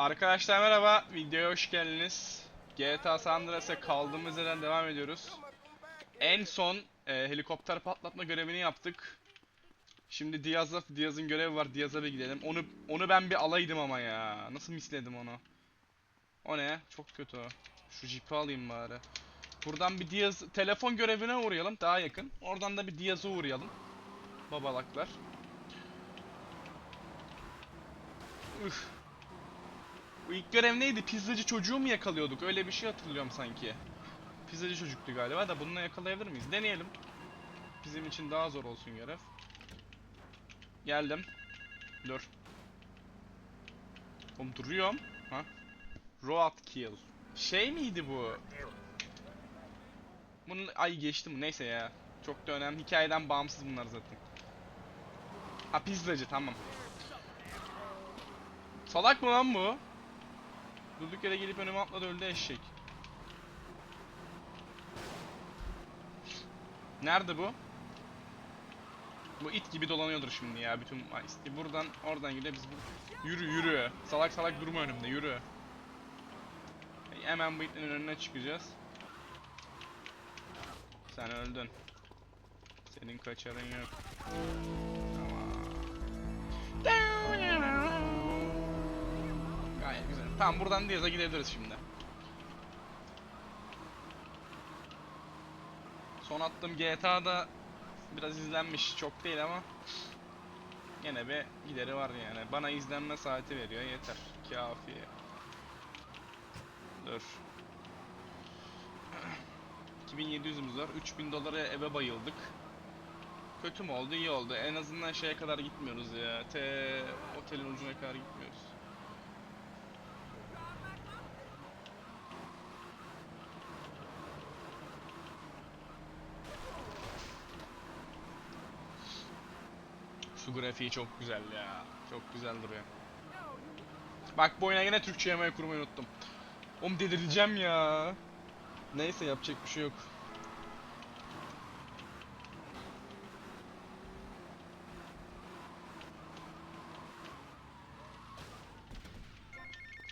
Arkadaşlar merhaba, videoya hoş geldiniz. GTA San Andreas'a kaldığımız yerden devam ediyoruz. En son e, helikopter patlatma görevini yaptık. Şimdi Diaz'la Diaz'ın görevi var. Diaz'a bir gidelim. Onu onu ben bir alaydım ama ya. Nasıl misledim onu? O ne? Çok kötü. Şu jipi alayım bari. Buradan bir Diaz telefon görevine uğrayalım daha yakın. Oradan da bir Diaz'a uğrayalım. Babalaklar. Üf. Bu ilk görev neydi? Pizzacı çocuğu mu yakalıyorduk? Öyle bir şey hatırlıyorum sanki. Pizzacı çocuktu galiba da bununla yakalayabilir miyiz? Deneyelim. Bizim için daha zor olsun görev. Geldim. Dur. Oğlum duruyorum. Ha? Road kill. Şey miydi bu? Bunun ay geçti mi? Neyse ya. Çok da önemli. Hikayeden bağımsız bunlar zaten. Ha pizzacı tamam. Salak mı lan bu? Durduk yere gelip önüme atladı öldü eşek. Nerede bu? Bu it gibi dolanıyordur şimdi ya bütün buradan oradan gidiyor biz bu... Yürü yürü. Salak salak durma önümde yürü. Hemen bu itlerin önüne çıkacağız. Sen öldün. Senin kaçarın yok. Tamam. Gayet güzel. Tamam buradan Diyaz'a gidebiliriz şimdi. Son attığım GTA'da biraz izlenmiş. Çok değil ama gene bir gideri var yani. Bana izlenme saati veriyor yeter. Kafi. Dur. 2700'ümüz var. 3000 dolara eve bayıldık. Kötü mü oldu? İyi oldu. En azından şeye kadar gitmiyoruz ya. T otelin ucuna kadar gitmiyoruz. Şu grafiği çok güzel ya. Çok güzel duruyor. Bak bu oyuna yine Türkçe yemeği kurmayı unuttum. Oğlum delireceğim ya. Neyse yapacak bir şey yok.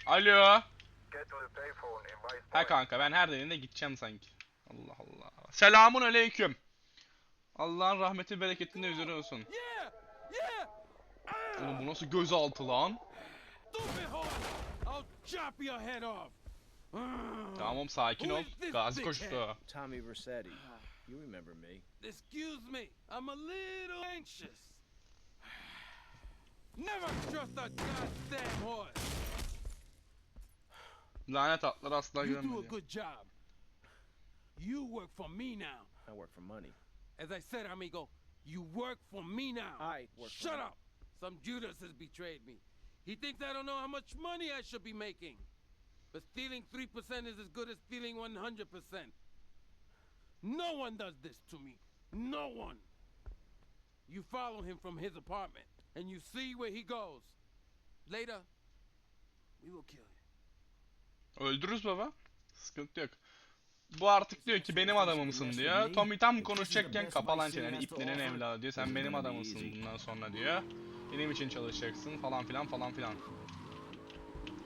Alo. Ha kanka ben her dediğinde gideceğim sanki. Allah Allah. Selamun aleyküm. Allah'ın rahmeti bereketinde üzerine olsun. Yeah! Yeah! Oğlum bu nasıl gözaltı lan? Stupid! I'll chop your head off! Tamam sakin ol. Who is this Gazi dickhead? koştu. Tommy Versetti. You remember me. Excuse me, I'm a little anxious. Never trust a goddamn horse. Lanet atlar asla You do a good job. You work for me now. I work for money. As I said, amigo, you work for me now. I work for Shut me. up! Some Judas has betrayed me. He thinks I don't know how much money I should be making. But stealing 3% is as good as stealing 100%. No one does this to me. No one. You follow him from his apartment and you see where he goes. Later, we will kill you. Öldürürüz baba. Sıkıntı yok. Bu artık diyor ki benim adamımsın diyor. Tommy tam konuşacakken kapa lan çeneni iplerin evladı diyor. Sen benim adamımsın bundan sonra diyor. Benim için çalışacaksın falan filan falan filan.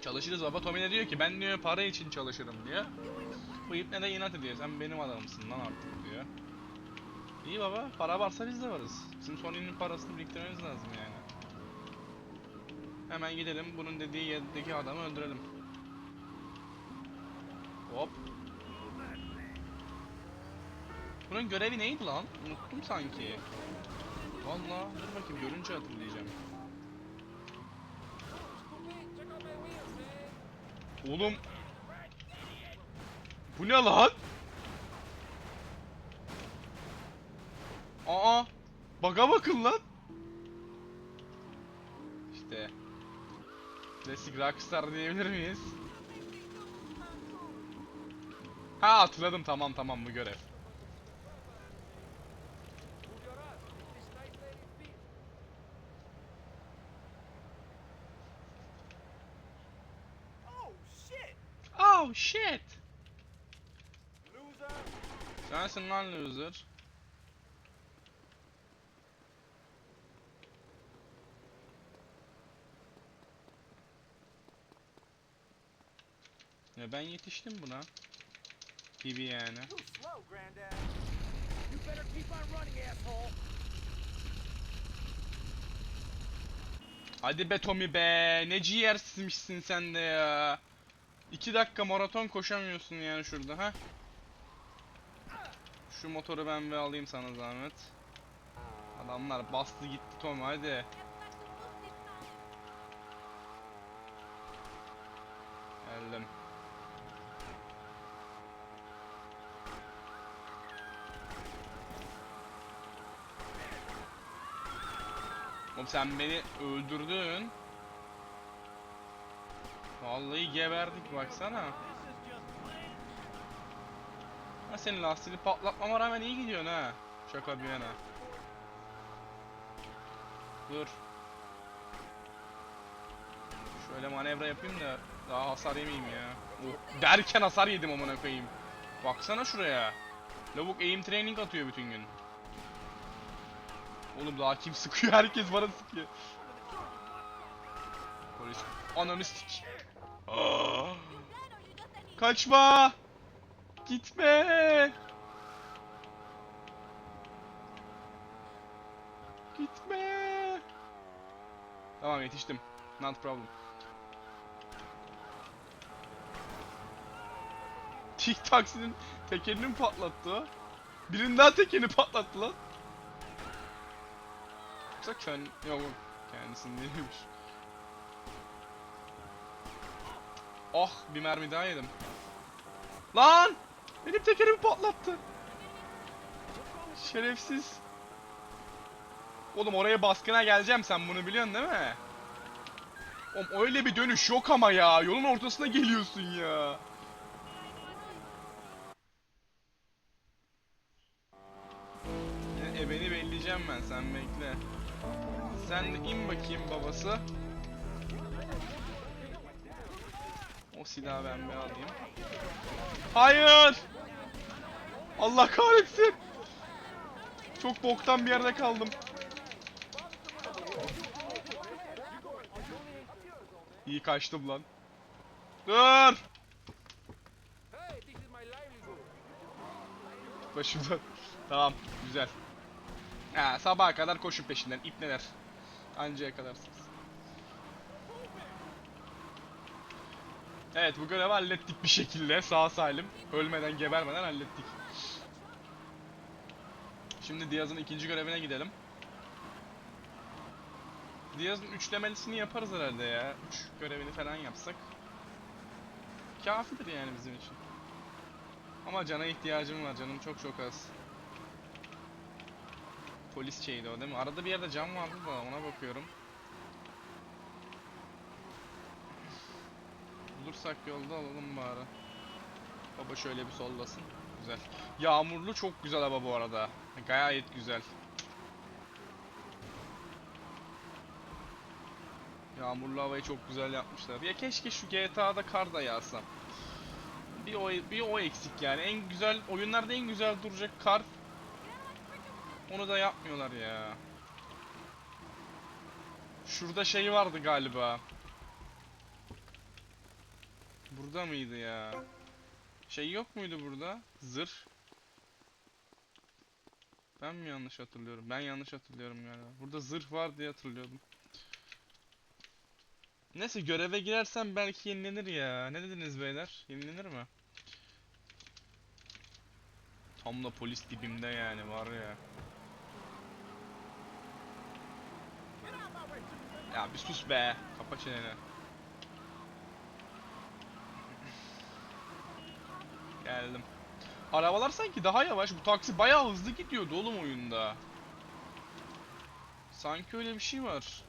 Çalışırız baba. Tommy de diyor ki ben diyor para için çalışırım diyor. Bu ipne de inat ediyor. Sen benim adamımsın lan artık diyor. İyi baba. Para varsa biz de varız. Bizim Sony'nin parasını biriktirmemiz lazım yani. Hemen gidelim. Bunun dediği yerdeki adamı öldürelim. Hop. Bunun görevi neydi lan? Unuttum sanki. Vallahi dur bakayım görünce hatırlayacağım. Oğlum. Bu ne lan? Aa. Baga bakın lan. İşte. Klasik Rockstar diyebilir miyiz? Ha hatırladım tamam tamam bu görev. Oh shit! Oh shit. Loser! Sensin lan loser. Ya ben yetiştim buna. Gibi yani. Too slow, Granddad. You better keep on running, asshole. Hadi be Tommy be. Ne ciğersizmişsin sen de ya. 2 dakika maraton koşamıyorsun yani şurada ha. Şu motoru ben bir alayım sana zahmet. Adamlar bastı gitti Tom hadi. Geldim. Oğlum sen beni öldürdün. Vallahi geberdik baksana. Ha senin lastiğini patlatmama rağmen iyi gidiyorsun ha. Şaka bir yana. Dur. Şöyle manevra yapayım da daha hasar yemeyeyim ya. Oh, derken hasar yedim amına koyayım. Baksana şuraya. Lavuk aim training atıyor bütün gün. Oğlum daha kim sıkıyor? Herkes bana sıkıyor. Polis. Ananı. Kaçma! Gitme! Gitme! Tamam yetiştim. Not problem. Tik taksinin tekerini mi patlattı? Birinin daha tekerini patlattı lan. Yoksa kön... Yok. Kendisinin değilmiş. Oh bir mermi daha yedim. Lan! Benim tekerimi patlattı. Şerefsiz. Oğlum oraya baskına geleceğim sen bunu biliyorsun değil mi? Oğlum öyle bir dönüş yok ama ya. Yolun ortasına geliyorsun ya. E, ebeni belleyeceğim ben sen bekle. Sen in bakayım babası. O silahı ben bir alayım. Hayır! Allah kahretsin! Çok boktan bir yerde kaldım. İyi kaçtım lan. Dur! Başımdan. Tamam, güzel. Ha, sabaha kadar koşun peşinden, ipneler. Ancaya kadarsınız. Evet, bu görevi hallettik bir şekilde, sağ salim. Ölmeden, gebermeden hallettik. Şimdi Diaz'ın ikinci görevine gidelim. Diaz'ın üçlemelisini yaparız herhalde ya. Üç görevini falan yapsak. Kafidir yani bizim için. Ama cana ihtiyacım var. Canım çok çok az. Polis şeydi o değil mi? Arada bir yerde cam vardı da ona bakıyorum. Bulursak yolda alalım bari. Baba şöyle bir sollasın. Güzel. Yağmurlu çok güzel hava bu arada. Gayet güzel. Yağmurlu havayı çok güzel yapmışlar. Ya keşke şu GTA'da kar da yağsa. Bir o bir o eksik yani. En güzel oyunlarda en güzel duracak kar. Onu da yapmıyorlar ya. Şurada şey vardı galiba. Burada mıydı ya? Şey yok muydu burada? Zırh. Ben mi yanlış hatırlıyorum? Ben yanlış hatırlıyorum galiba. Burada zırh var diye hatırlıyordum. Neyse göreve girersem belki yenilenir ya. Ne dediniz beyler? Yenilenir mi? Tam da polis dibimde yani var ya. Ya bir sus be. Kapa çeneni. Geldim. Arabalar sanki daha yavaş. Bu taksi bayağı hızlı gidiyordu oğlum oyunda. Sanki öyle bir şey var.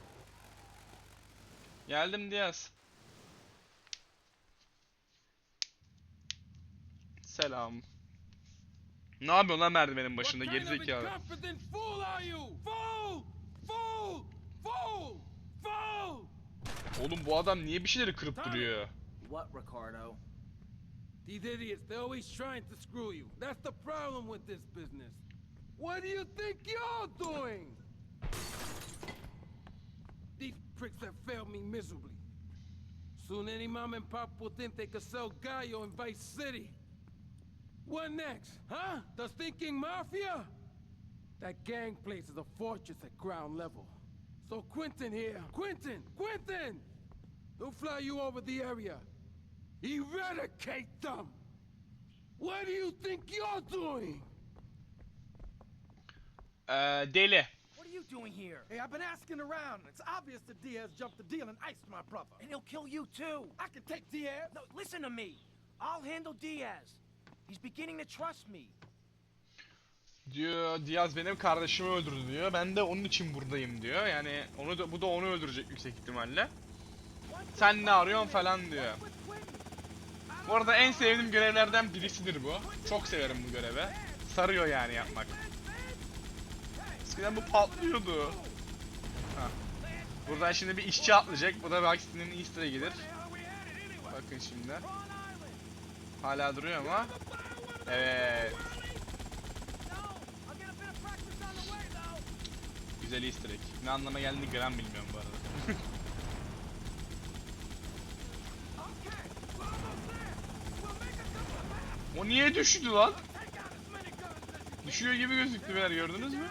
Geldim Diaz. Selam. Ne yapıyorsun lan merdivenin başında gerizekalı? Oğlum bu adam niye bir şeyleri kırıp duruyor? What, Ricardo? These idiots, they're always trying to screw you. That's the problem with this business. What do you think you're doing? These pricks have failed me miserably. Soon any mom and pop will think they could sell Gallo in Vice City. What next, huh? The stinking mafia? That gang place is a fortress at ground level. So Quentin here, Quentin, Quentin! He'll fly you over the area. Eradicate them! What do you think you're doing? Ee, deli. What are you doing here? Hey, I've been asking around. It's obvious that Diaz jumped the deal and iced my brother. And he'll kill you too. I can take Diaz. No, listen to me. I'll handle Diaz. He's beginning to trust me. Diyor Diaz benim kardeşimi öldürdü diyor. Ben de onun için buradayım diyor. Yani onu da bu da onu öldürecek yüksek ihtimalle. Sen ne arıyorsun falan diyor. Bu arada en sevdiğim görevlerden birisidir bu. Çok severim bu görevi. Sarıyor yani yapmak. Eskiden bu patlıyordu. Ha. Buradan şimdi bir işçi atlayacak. Bu da Vaxton'ın easter egg'idir. Bakın şimdi. Hala duruyor ama. Evet. Güzel easter egg. Ne anlama geldiğini gram bilmiyorum bu arada. niye düştü lan? Düşüyor gibi gözüktü beyler gördünüz mü?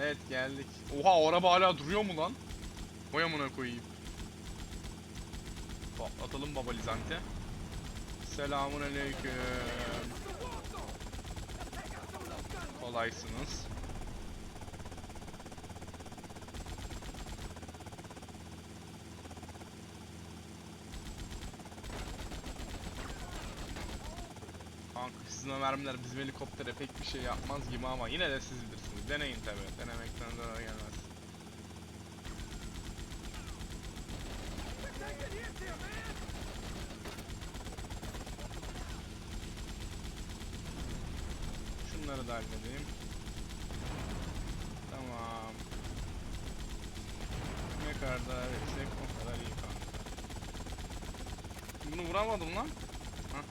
Evet geldik. Oha araba hala duruyor mu lan? Vay amına koyayım. Patlatalım baba Lizante. Selamun aleyküm. Kolaysınız. Kanka sizin o mermiler bizim helikoptere pek bir şey yapmaz gibi ama yine de siz bilirsiniz. Deneyin tabi. Denemekten zarar gelmez. Şunları da halledeyim. Tamam. Ne kadar daha etsek o kadar iyi kanka. Bunu vuramadım lan. Hah.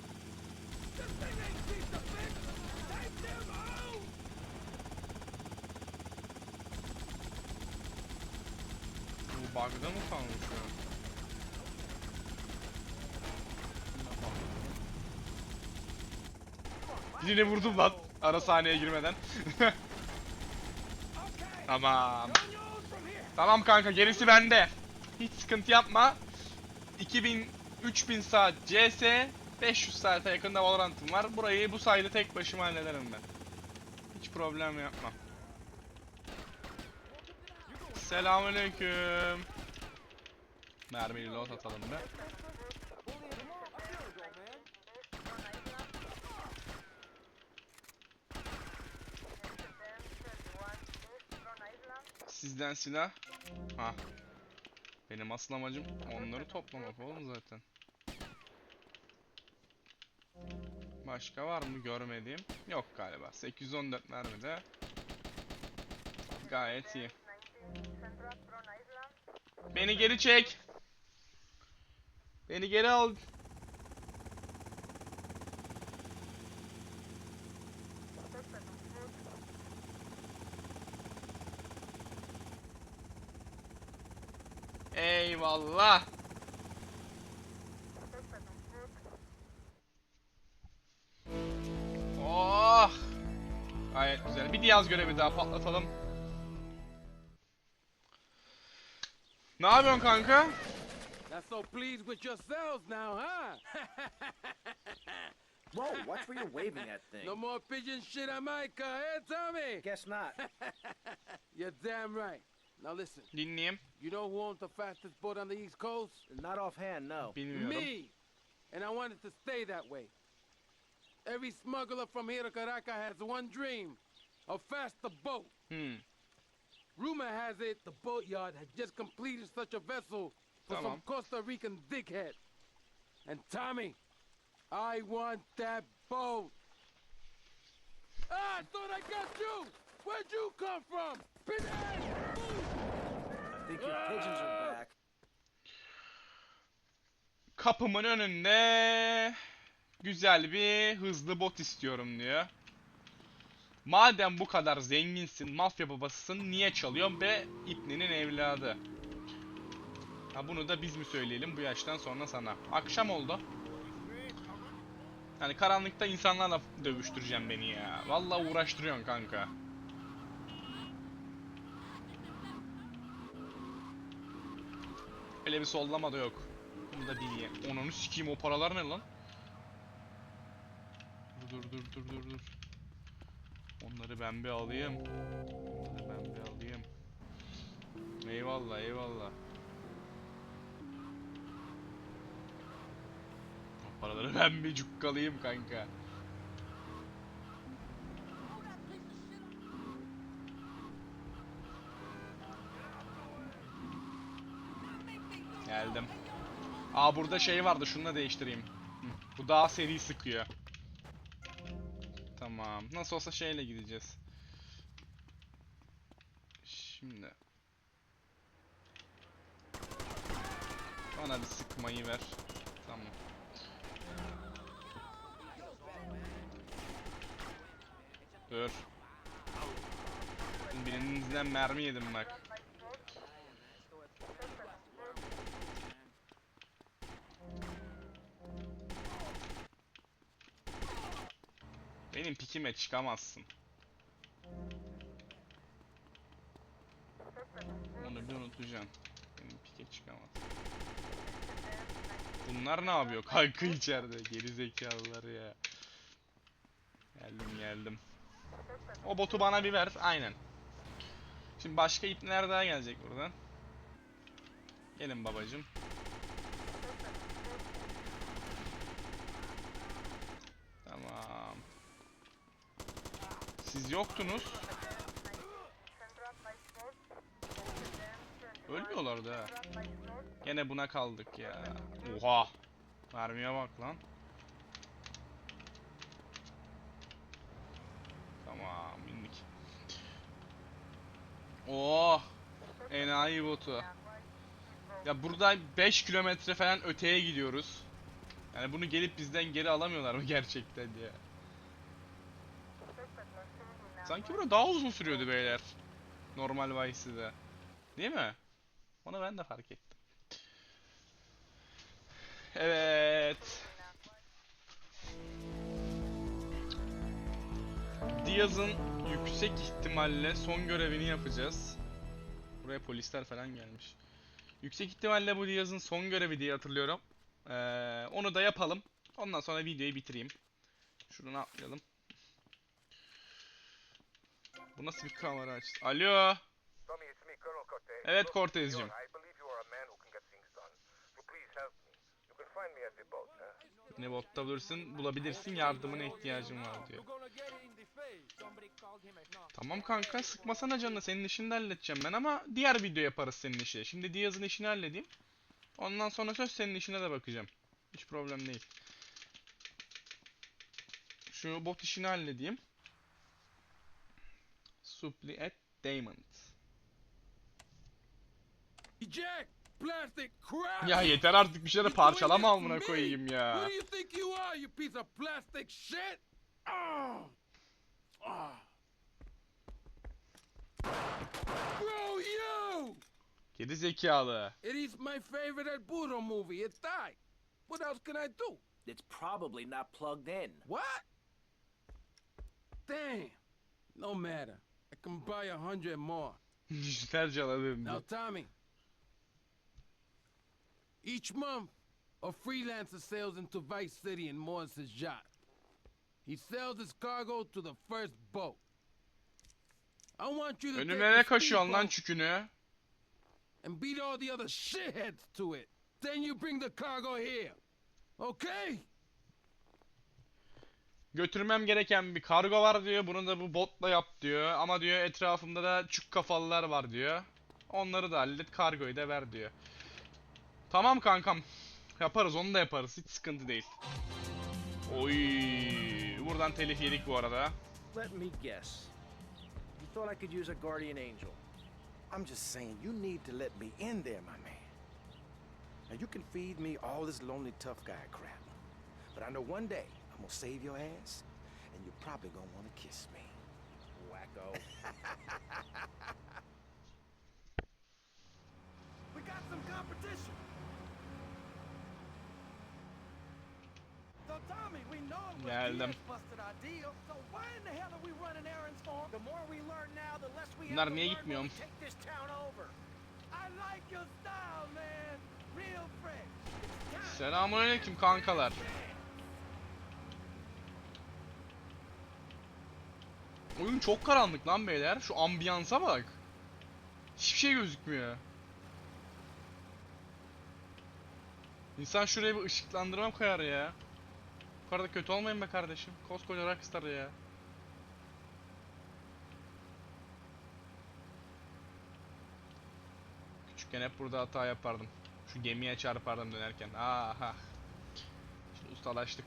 Bug'da mı kalmış ya? Birini vurdum lan. Ara sahneye girmeden. tamam. Tamam kanka gerisi bende. Hiç sıkıntı yapma. 2000 3000 saat CS 500 saate yakında Valorant'ım var. Burayı bu sayede tek başıma hallederim ben. Hiç problem yapma. Selamünaleyküm. Mermili lot atalım be. Sizden silah. Ha. Benim asıl amacım onları toplamak oğlum zaten. Başka var mı görmediğim? Yok galiba. 814 mermi de gayet iyi. Beni geri çek. Beni geri al. Eyvallah. Oh. Gayet güzel. Bir Diaz görevi daha patlatalım. Ne yapıyorsun kanka? Not so pleased with yourselves now, huh? Whoa, watch where you're waving that thing. no more pigeon shit on Micah, eh, Tommy? Guess not. You're damn right. Now listen, Dinleyeyim. you know who owns the fastest boat on the East Coast? Not offhand, no. Bilmiyorum. Me! And I want it to stay that way. Every smuggler from here to Caracas has one dream a faster boat. Hmm. Rumor has it the boatyard has just completed such a vessel for some Tamam. Costa Rican dickhead. And Tommy, I want that boat. Ah, I thought I got you! Where'd you come from? Pinhead! I think your pigeons are back. Kapımın önünde güzel bir hızlı bot istiyorum diyor. Madem bu kadar zenginsin, mafya babasısın niye çalıyorsun be İbni'nin evladı? Ha bunu da biz mi söyleyelim bu yaştan sonra sana. Akşam oldu. Yani karanlıkta insanlarla dövüştüreceğim beni ya. Vallahi uğraştırıyorsun kanka. Öyle bir sollama da yok. Bunu da bileyim. Onunu sikeyim o paralar ne lan? Dur dur dur dur dur dur. Onları ben bir alayım. Onları ben bir alayım. Eyvallah eyvallah. Paraları ben bir cukkalayayım kanka. Geldim. Aa burada şey vardı şunu da değiştireyim. Bu daha seri sıkıyor. Tamam. Nasıl olsa şeyle gideceğiz. Şimdi. Bana bir sıkmayı ver. Tamam. Dur. Birinizden mermi yedim bak. Benim pikime çıkamazsın. Onu bir unutacağım. Benim pike çıkamaz. Bunlar ne yapıyor kanka içeride? Geri zekalılar ya. Geldim geldim. O botu bana bir ver. Aynen. Şimdi başka ipler daha gelecek buradan. Gelin babacım. Tamam. Siz yoktunuz. Ölmüyorlardı ha. Gene buna kaldık ya. Oha. Mermiye bak lan. Tamam bindik. Oh. Enayi botu. Ya burada 5 kilometre falan öteye gidiyoruz. Yani bunu gelip bizden geri alamıyorlar mı gerçekten ya? Sanki burada daha uzun sürüyordu beyler. Normal Vice'de. Değil mi? Onu ben de fark ettim. Evet. Diaz'ın yüksek ihtimalle son görevini yapacağız. Buraya polisler falan gelmiş. Yüksek ihtimalle bu Diaz'ın son görevi diye hatırlıyorum. Ee, onu da yapalım. Ondan sonra videoyu bitireyim. Şuradan atlayalım. Bu nasıl bir kamera açtı? Alo. Evet Cortez'cim. Ne botta bulursun, bulabilirsin yardımına ihtiyacım var diyor. Tamam kanka sıkmasana canını senin işini de halledeceğim ben ama diğer video yaparız senin işi. Şimdi Diaz'ın işini halledeyim. Ondan sonra söz senin işine de bakacağım. Hiç problem değil. Şu bot işini halledeyim. Diamond. Jack, plastic crap! Ya yeter artık bir şeyleri parçalama amına koyayım ya. Who do you think you are, you piece of plastic shit? Oh. Oh. Bro, you! Geri zekalı. It is my favorite El Burro movie. It died. What else can I do? It's probably not plugged in. What? Damn. No matter. Can buy a hundred more. Dijital alalım Now. Tommy. Each month, a freelancer sails into Vice City in Morris's yacht. He sells his cargo to the first boat. I want you to Önüme ne kaşıyorsun lan çükünü? and beat all the other shitheads to it. Then you bring the cargo here. Okay? Götürmem gereken bir kargo var diyor. Bunu da bu botla yap diyor. Ama diyor etrafımda da çük kafalılar var diyor. Onları da hallet, kargoyu da ver diyor. Tamam kankam. Yaparız, onu da yaparız. Hiç sıkıntı değil. Oy, buradan telif yedik bu arada. Let me guess. You thought I could use a guardian angel. I'm just saying, you need to let me in there, my man. Now, you can feed me all this lonely tough guy crap. But I know one day gonna save your ass, and you're probably gonna wanna kiss me. Wacko. We got some competition. So Tommy, we know it was busted our deal. So why in the hell are we running errands for him? The more we learn now, the less we have to learn when we take this town over. I like your style, man. Real fresh. It's time. Selamünaleyküm kankalar. Oyun çok karanlık lan beyler. Şu ambiyansa bak. Hiçbir şey gözükmüyor. İnsan şuraya bir ışıklandırma koyar ya. Bu kadar da kötü olmayın be kardeşim. Koskoca Rockstar ya. Küçükken hep burada hata yapardım. Şu gemiye çarpardım dönerken. Aha. Şimdi ustalaştık.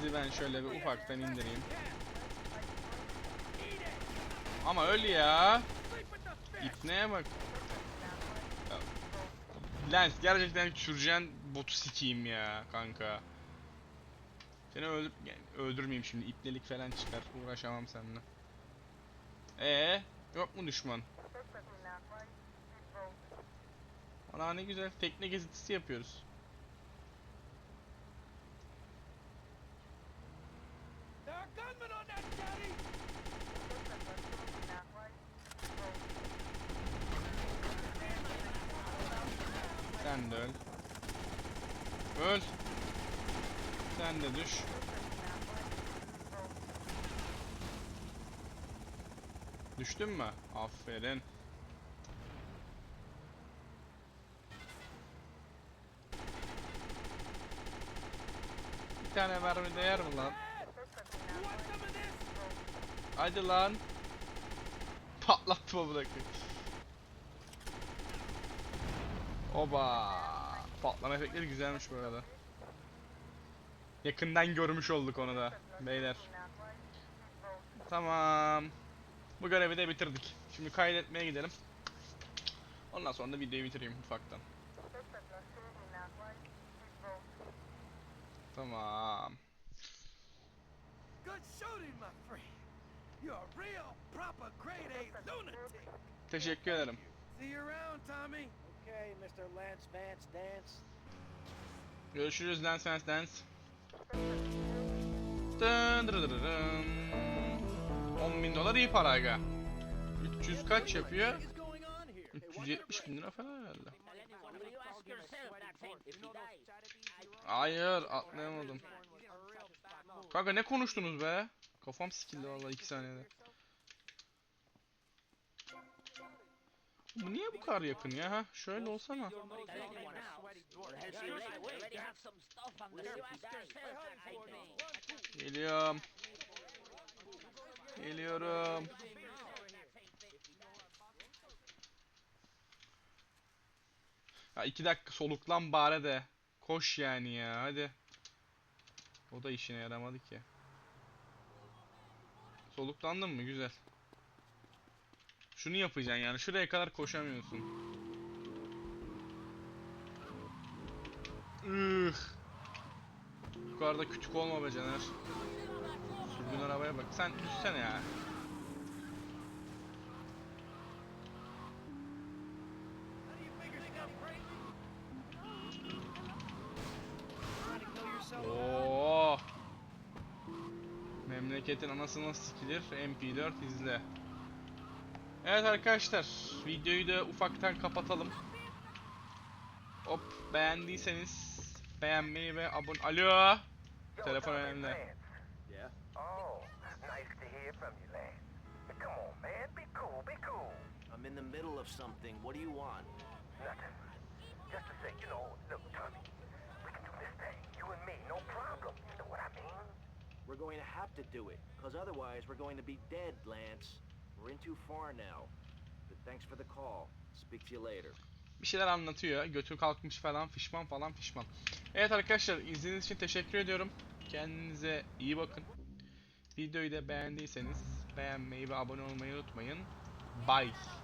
Sizi ben şöyle bir ufaktan indireyim. Ama öl ya. İpneye bak. Lens gerçekten süreceğin botu sikeyim ya kanka. Seni öldür yani öldürmeyeyim şimdi ipnelik falan çıkar. Uğraşamam seninle. Ee, yok mu düşman? Ana ne güzel tekne gezintisi yapıyoruz. There are gunmen on that jetty. Sen de öl. Öl. Sen de düş. Düştün mü? Aferin. Bir tane mermi değer mi lan? Hadi lan. Patlatma bırakın. Oba. Patlama efektleri güzelmiş bu arada. Yakından görmüş olduk onu da beyler. Tamam. Bu görevi de bitirdik. Şimdi kaydetmeye gidelim. Ondan sonra da videoyu bitireyim ufaktan. Tamam. Teşekkür ederim. Okay, Mr. Lance Vance Dance. Görüşürüz Dance Dance Dance. Dın dırırırım. 10 bin dolar iyi para aga. 300 kaç yapıyor? 370 bin lira falan herhalde. Hayır atlayamadım. Kanka ne konuştunuz be? Kafam sikildi vallahi 2 saniyede. Bu niye bu kadar yakın ya? Ha? Şöyle olsana. Geliyorum. Geliyorum. Ya iki dakika soluklan bari de. Koş yani ya hadi. O da işine yaramadı ki. Soluklandın mı? Güzel. Şunu yapacaksın yani. Şuraya kadar koşamıyorsun. Üh. Yukarıda küçük olma be Caner. Sürdüğün arabaya bak. Sen düşsene ya. Oo. Memleketin anası nasıl sikilir? MP4 izle. Evet arkadaşlar, videoyu da ufaktan kapatalım. Hop, beğendiyseniz beğenmeyi ve abone... Alo! Telefon önemli. I'm in the middle of something. What do you want? Nothing. Just to say, you know, look, Tommy, we can do this thing. You and me, no problem. You know what I mean? We're going to have to do it, because otherwise we're going to be dead, Lance. We're in too far now. But thanks for the call. Speak to you later. Bir şeyler anlatıyor. Götü kalkmış falan fişman falan fişman. Evet arkadaşlar izlediğiniz için teşekkür ediyorum. Kendinize iyi bakın. Videoyu da beğendiyseniz beğenmeyi ve abone olmayı unutmayın. Bye.